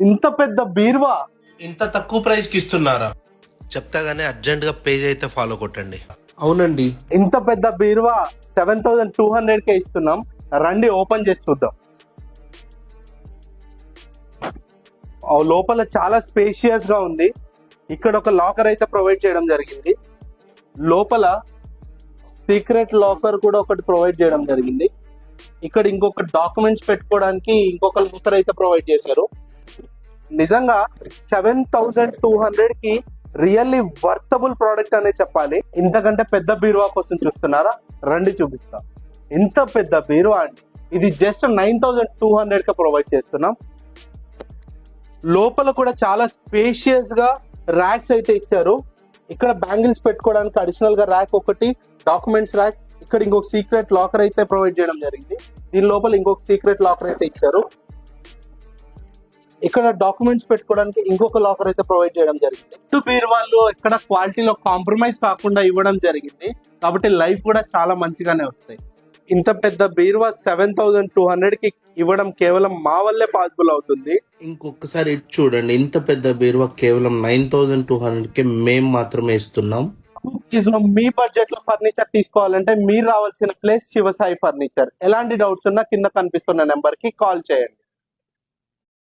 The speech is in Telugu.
ఇంత పెద్ద బీరువా? ఇంత తక్కువ ప్రైస్కి ఇస్తున్నారా? చెప్తా గానీ అర్జెంట్గా పేజ్ అయితే ఫాలో కొట్టండి. అవునండి. ఇంత పెద్ద బీరువా? సెవెన్ థౌసండ్ టూ హండ్రెడ్ కే ఇస్తున్నాం. రండి ఓపెన్ చేసి చూద్దాం. లోపల చాలా స్పేషియస్గా ఉంది. ఇక్కడ ఒక లాకర్ అయితే ప్రొవైడ్ చేయడం జరిగింది. లోపల సీక్రెట్ లాకర్ కూడా ఒకటి ప్రొవైడ్ చేయడం జరిగింది. ఇక్కడ ఇంకొక డాక్యుమెంట్స్ పెట్టుకోవడానికి ఇంకొక లాకర్ అయితే ప్రొవైడ్ చేశారు. నిజంగా సెవెన్ థౌజండ్ టూ హండ్రెడ్కి రియల్లీ వర్తబుల్ ప్రోడక్ట్ అనే చెప్పాలి. ఇంతకంటే పెద్ద బీరువా కోసం చూస్తున్నారా? రండి చూపిస్తా. ఇంత పెద్ద బీరువా అండి. ఇది జస్ట్ నైన్ థౌసండ్ టూ హండ్రెడ్కి ప్రొవైడ్ చేస్తున్నాం. లోపల కూడా చాలా స్పేషియస్గా ర్యాక్స్ అయితే ఇచ్చారు. ఇక్కడ బ్యాంగిల్స్ పెట్టుకోవడానికి అడిషనల్గా ర్యాక్ ఒకటి డాక్యుమెంట్స్ ర్యాక్ ఇక్కడ ఇంకొక సీక్రెట్ లాకర్ అయితే ప్రొవైడ్ చేయడం జరిగింది. దీని లోపల ఇంకొక సీక్రెట్ లాకర్ అయితే ఇచ్చారు. ఇక్కడ డాక్యుమెంట్స్ పెట్టుకోవడానికి ఇంకొక లాకర్ అయితే ప్రొవైడ్ చేయడం జరిగింది. ఇటు బీరువాళ్ళు ఇక్కడ క్వాలిటీలో కాంప్రమైజ్ కాకుండా ఇవ్వడం జరిగింది. కాబట్టి లైఫ్ కూడా చాలా మంచిగానే వస్తాయి. ఇంత పెద్ద బీరువా సెవెన్ థౌసండ్ టూ హండ్రెడ్కి ఇవ్వడం కేవలం మా వల్లే పాసిబుల్ అవుతుంది. ఇంకొకసారి ఇటు చూడండి. ఇంత పెద్ద బీరువా కేవలం నైన్ థౌసండ్ టూ హండ్రెడ్కి మేము మాత్రమే ఇస్తున్నాం. మీ బడ్జెట్లో ఫర్నిచర్ తీసుకోవాలంటే మీరు రావాల్సిన ప్లేస్ శివసాయి ఫర్నిచర్. ఎలాంటి డౌట్స్ ఉన్నా కింద కనిపిస్తున్న నెంబర్కి కాల్ చేయండి.